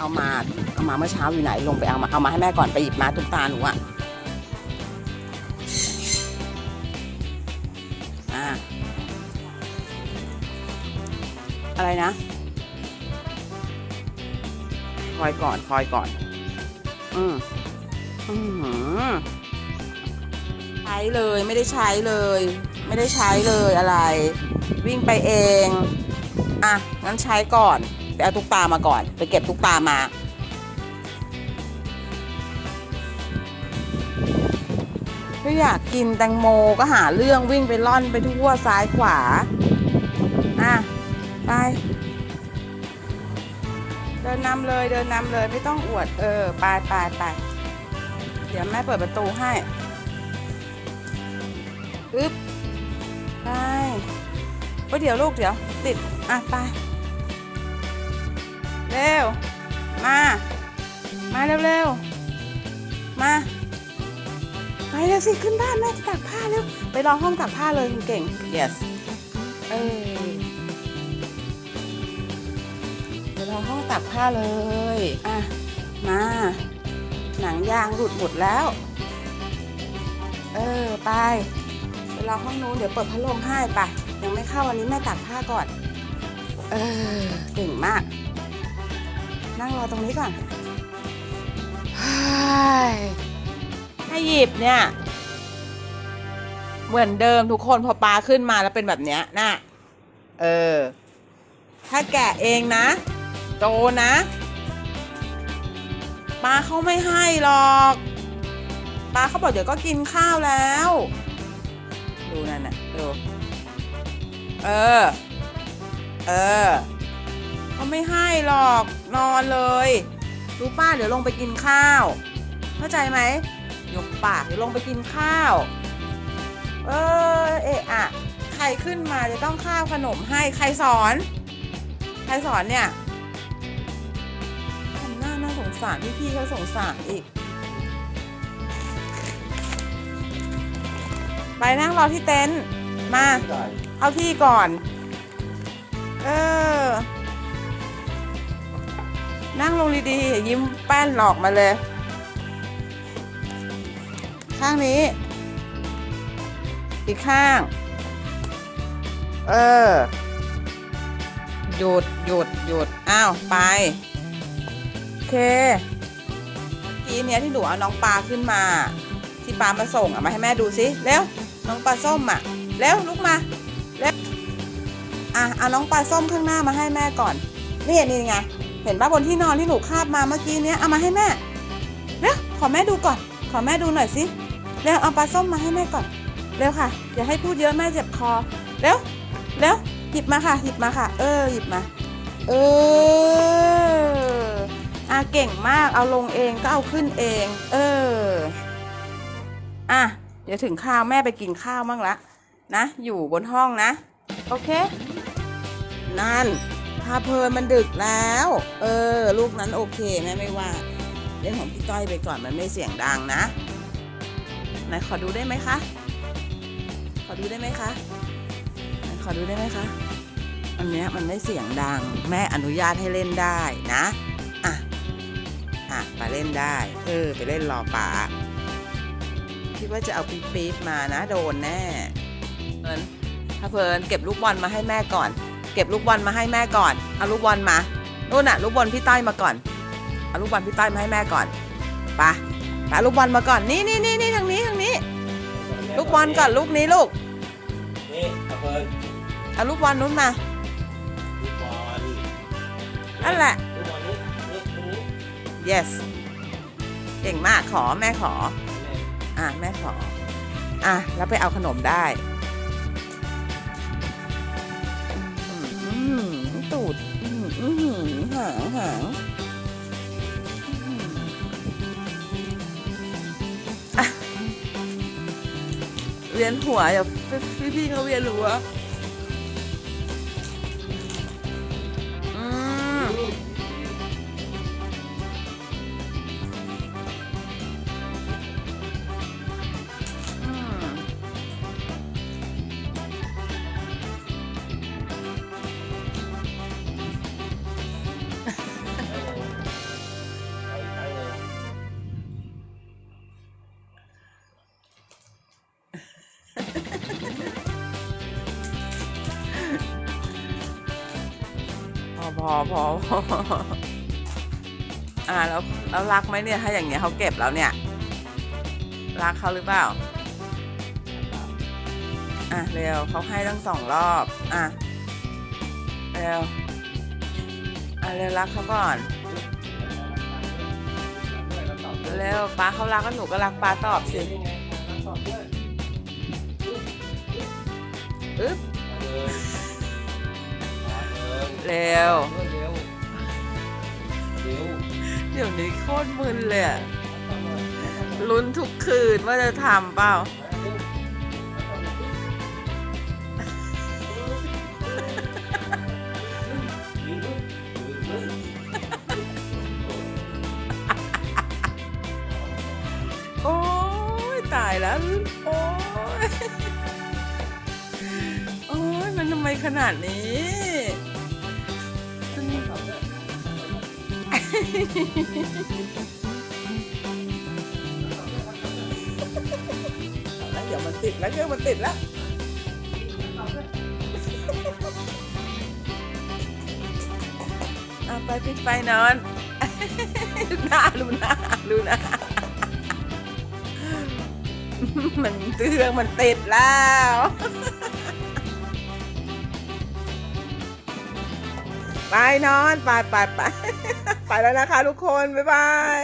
เอามาเอามาเมื่อเช้าอยู่ไหนลงไปเอามาเอามาให้แม่ก่อนไปหยิบมาตุ๊กตาหนูอะอะอะไรนะคอยก่อนคอยก่อน อืมอืมใช้เลยไม่ได้ใช้เลย ไม่ได้ใช้เลยอะไร วิ่งไปเอง อะงั้นใช้ก่อนไปเอาตุ๊กตามาก่อน ไปเก็บตุ๊กตามา ก็อยากกินแตงโมก็หาเรื่องวิ่งไปล่อนไปทั่วซ้ายขวา อะ ไป เดินนำเลยเดินนำเลยไม่ต้องอวด เออไปไปไปเดี๋ยวแม่เปิดประตูให้อึ๊บไปเฮ้ยเดี๋ยวลูกเดี๋ยว ติด อะไป เร็ว มา มาเร็วเร็วๆ มา ไปเร็วสิ ขึ้นบ้านแม่จะตากผ้าเร็ว ไปรอห้องตากผ้าเลยคุณเก่ง yes เออไปรอห้องตากผ้าเลย อะ มา หนังยางหลุดหมดแล้ว เออ ไปไปรอห้องนู้นเดี๋ยวเปิดพัดลมให้ไปยังไม่เข้าวันนี้แม่ตากผ้าก่อน เออ เก่งมาก นั่งรอตรงนี้ก่อนเฮ้ยให้หยิบเนี่ย เหมือนเดิมทุกคนพอปลาขึ้นมาแล้วเป็นแบบเนี้ยนะเออ ถ้าแกะเองนะ โตนะปลาเขาไม่ให้หรอกปลาเขาบอกเดี๋ยวก็กินข้าวแล้ว ดูนั่นน่ะดูเออ เออเขาไม่ให้หรอกนอนเลยรู้ป้าเดี๋ยวลงไปกินข้าว เข้าใจไหมยกปากเดี๋ยวลงไปกินข้าว เออเอะอะใครขึ้นมาจะต้องข้าวขนมให้ใครสอน ใครสอนเนี่ยทำหน้าน่าสงสารพี่พี่ๆเขาสงสารอีก ไปนั่งรอที่เต็นท์มา เอาที่ก่อน เออ นั่งลงดีๆอย่ายิ้มแป้นหลอกมาเลย ข้างนี้ อีกข้าง เออ หยุดหยุดหยุดอ้าว ไป โอเค เมื่อกี้เนี้ยที่หนูเอาน้องปลาขึ้นมา ที่ปลามาส่งอะมาให้แม่ดูสิ เร็ว น้องปลาส้มอะเร็วลุกมา เร็ว อะเอาน้องปลาส้มข้างหน้ามาให้แม่ก่อน นี่นี่ไง เห็นป่ะบนที่นอนที่หนูคาบมาเมื่อกี้เนี้ยเอามาให้แม่เร็วขอแม่ดูก่อน ขอแม่ดูหน่อยสิเร็วเอาปลาส้มมาให้แม่ก่อน เร็วค่ะ อย่าให้พูดเยอะแม่เจ็บคอ เร็ว เร็ว หยิบมาค่ะ หยิบมาค่ะ เออ หยิบมา เอออะเก่งมาก เอาลงเองก็เอาขึ้นเอง เออ อะ เดี๋ยวถึงข้าวแม่ไปกินข้าวมั่งละนะ อยู่บนห้องนะ โอเค นั่นพาเพลินมันดึกแล้ว เออ ลูกนั้นโอเคแม่ไม่ว่าเล่นของพี่ต้อยไปก่อนมันไม่เสียงดังนะไหนขอดูได้ไหมคะ ขอดูได้ไหมคะไหนขอดูได้ไหมคะ อันเนี้ยมันไม่เสียงดัง แม่อนุญาตให้เล่นได้นะ อะ อะไปเล่นได้ เออ ไปเล่นรอป๋าคิดว่าจะเอาปี๊บปี๊บมานะ โดนแน่เอิญถ้าเพลินเก็บลูกบอลมาให้แม่ก่อน เก็บลูกบอลมาให้แม่ก่อน เอาลูกบอลมานู่นน่ะลูกบอลพี่ต้อยมาก่อน เอาลูกบอลพี่ต้อยมาให้แม่ก่อนไปะปลูกบอลมาก่อน นี่นี่นี่นี่ทางนี้ทางนี้ ลูกบอลก่อนลูกนี้ลูก นี่เอาเพิ่นเอาลูกบอลนู้นมา ลูกบอลนั่นแหละ ลูกบอลนี่นี่ตรงนี้ yes เก่งมากขอแม่ขอ อะแม่ขอ อะแล้วไปเอาขนมได้ ตูดหางหางอะเวียนหัวเดี๋ยวพี่พี่ๆเขาเวียนหัว พอพอออ่าแล้วแล้วรักไหมเนี่ยถ้าอย่างเงี้ยเขาเก็บแล้วเนี่ยรักเขาหรือเปล่าอะเร็วเขาให้ตั้งสองรอบอะเร็วอะเร็วรักเขาก่อนเร็วป้าเขารักก็หนูก็รักป้าตอบสิอึ๊บ เร็วเร็วเร็วเดี๋ยวนี้โคตรมึนเลยอะลุ้นทุกคืนว่าจะทำเปล่า โอ้ยตายแล้ว โอ้ย โอ้ยมันทำไมขนาดนี้ แล้วเดี๋ยวมันติดแล้วเครื่องมันติดแล้วเอาไปปิดไฟนอนลูน่าลูน่าลูน่ามันเครื่องมันติดแล้ว ไปนอน ไปไปไปไปแล้วนะคะทุกคน บ๊ายบาย